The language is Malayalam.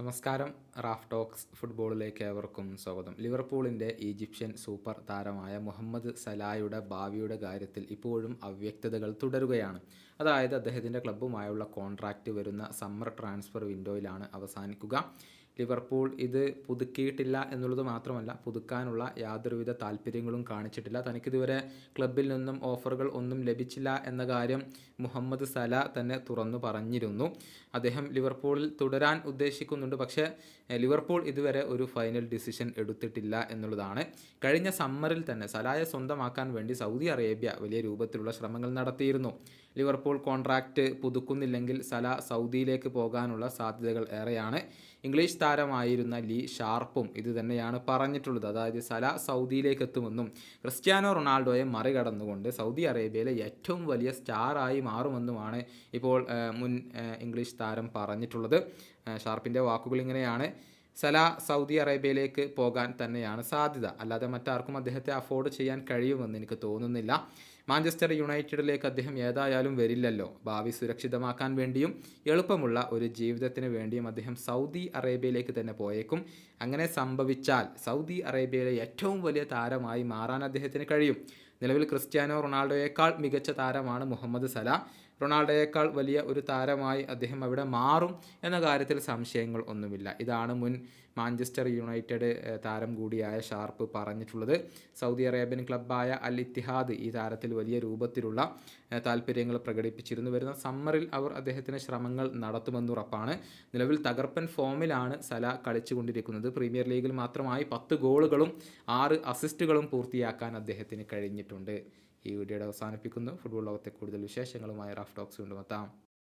നമസ്കാരം. റാഫ് ടോക്സ് ഫുട്ബോളിലേക്ക് ഏവർക്കും സ്വാഗതം. ലിവർപൂളിന്റെ ഈജിപ്ഷ്യൻ സൂപ്പർ താരമായ മുഹമ്മദ് സലായുടെ ഭാവിയുടെ കാര്യത്തിൽ ഇപ്പോഴും അവ്യക്തതകൾ തുടരുകയാണ്. അതായത് അദ്ദേഹത്തിന്റെ ക്ലബ്ബുമായുള്ള കോൺട്രാക്റ്റ് വരുന്ന സമ്മർ ട്രാൻസ്ഫർ വിൻഡോയിലാണ് അവസാനിക്കുക. ലിവർപൂൾ ഇത് പുതുക്കിയിട്ടില്ല എന്നുള്ളത് മാത്രമല്ല പുതുക്കാനുള്ള യാതൊരുവിധ താല്പര്യങ്ങളും കാണിച്ചിട്ടില്ല. തനിക്കിതുവരെ ക്ലബിൽ നിന്നും ഓഫറുകൾ ഒന്നും ലഭിച്ചില്ല എന്ന കാര്യം മുഹമ്മദ് സല തന്നെ തുറന്നു പറഞ്ഞിരുന്നു. അദ്ദേഹം ലിവർപൂളിൽ തുടരാൻ ഉദ്ദേശിക്കുന്നുണ്ട് പക്ഷേ ലിവർപൂൾ ഇതുവരെ ഒരു ഫൈനൽ ഡിസിഷൻ എടുത്തിട്ടില്ല എന്നുള്ളതാണ്. കഴിഞ്ഞ സമ്മറിൽ തന്നെ സലായെ സ്വന്തമാക്കാൻ വേണ്ടി സൗദി അറേബ്യ വലിയ രൂപത്തിലുള്ള ശ്രമങ്ങൾ നടത്തിയിരുന്നു. ലിവർപൂൾ കോൺട്രാക്റ്റ് പുതുക്കുന്നില്ലെങ്കിൽ സല സൗദിയിലേക്ക് പോകാനുള്ള സാധ്യതകൾ ഏറെയാണ്. ഇംഗ്ലീഷ് താരമായിരുന്ന ലീ ഷാർപ്പും ഇത് തന്നെയാണ് പറഞ്ഞിട്ടുള്ളത്. അതായത് സല സൗദിയിലേക്ക് എത്തുമെന്നും ക്രിസ്ത്യാനോ റൊണാൾഡോയെ മറികടന്നുകൊണ്ട് സൗദി അറേബ്യയിലെ ഏറ്റവും വലിയ സ്റ്റാറായി മാറുമെന്നുമാണ് ഇപ്പോൾ മുൻ ഇംഗ്ലീഷ് താരം പറഞ്ഞിട്ടുള്ളത്. ഷാർപ്പിന്റെ വാക്കുകൾ ഇങ്ങനെയാണ് സല സൗദി അറേബ്യയിലേക്ക് പോകാൻ തന്നെയാണ് സാധ്യത. അല്ലാതെ മറ്റാർക്കും അദ്ദേഹത്തെ അഫോർഡ് ചെയ്യാൻ കഴിയുമെന്ന് എനിക്ക് തോന്നുന്നില്ല. മാഞ്ചസ്റ്റർ യുണൈറ്റഡിലേക്ക് അദ്ദേഹം ഏതായാലും വരില്ലല്ലോ. ഭാവി സുരക്ഷിതമാക്കാൻ വേണ്ടിയും എളുപ്പമുള്ള ഒരു ജീവിതത്തിന് വേണ്ടിയും അദ്ദേഹം സൗദി അറേബ്യയിലേക്ക് തന്നെ പോയേക്കും. അങ്ങനെ സംഭവിച്ചാൽ സൗദി അറേബ്യയിലെ ഏറ്റവും വലിയ താരമായി മാറാൻ അദ്ദേഹത്തിന് കഴിയും. നിലവിൽ ക്രിസ്ത്യാനോ റൊണാൾഡോയേക്കാൾ മികച്ച താരമാണ് മുഹമ്മദ് സല. റൊണാൾഡോയേക്കാൾ വലിയ ഒരു താരമായി അദ്ദേഹം അവിടെ മാറും എന്ന കാര്യത്തിൽ സംശയങ്ങൾ ഒന്നുമില്ല. ഇതാണ് മുൻ മാഞ്ചസ്റ്റർ യുണൈറ്റഡ് താരം കൂടിയായ ഷാർപ്പ് പറഞ്ഞിട്ടുള്ളത്. സൗദി അറേബ്യൻ ക്ലബ്ബായ അൽ ഇത്തിഹാദ് ഈ താരത്തിൽ വലിയ രൂപത്തിലുള്ള താല്പര്യങ്ങൾ പ്രകടിപ്പിച്ചിരുന്നു. വരുന്ന സമ്മറിൽ അവർ അദ്ദേഹത്തിന് ശ്രമങ്ങൾ നടത്തുമെന്നുറപ്പാണ്. നിലവിൽ തകർപ്പൻ ഫോമിലാണ് സല കളിച്ചുകൊണ്ടിരിക്കുന്നത്. പ്രീമിയർ ലീഗിൽ മാത്രമായി പത്ത് ഗോളുകളും ആറ് അസിസ്റ്റുകളും പൂർത്തിയാക്കാൻ അദ്ദേഹത്തിന് കഴിഞ്ഞിട്ടുണ്ട് ഈ വീഡിയോയുടെ അവസാനിപ്പിക്കുന്നു. ഫുട്ബോൾ ലോകത്തെ കൂടുതൽ വിശേഷങ്ങളുമായി റാഫ് ടോക്സ് കൊണ്ടുമെത്താം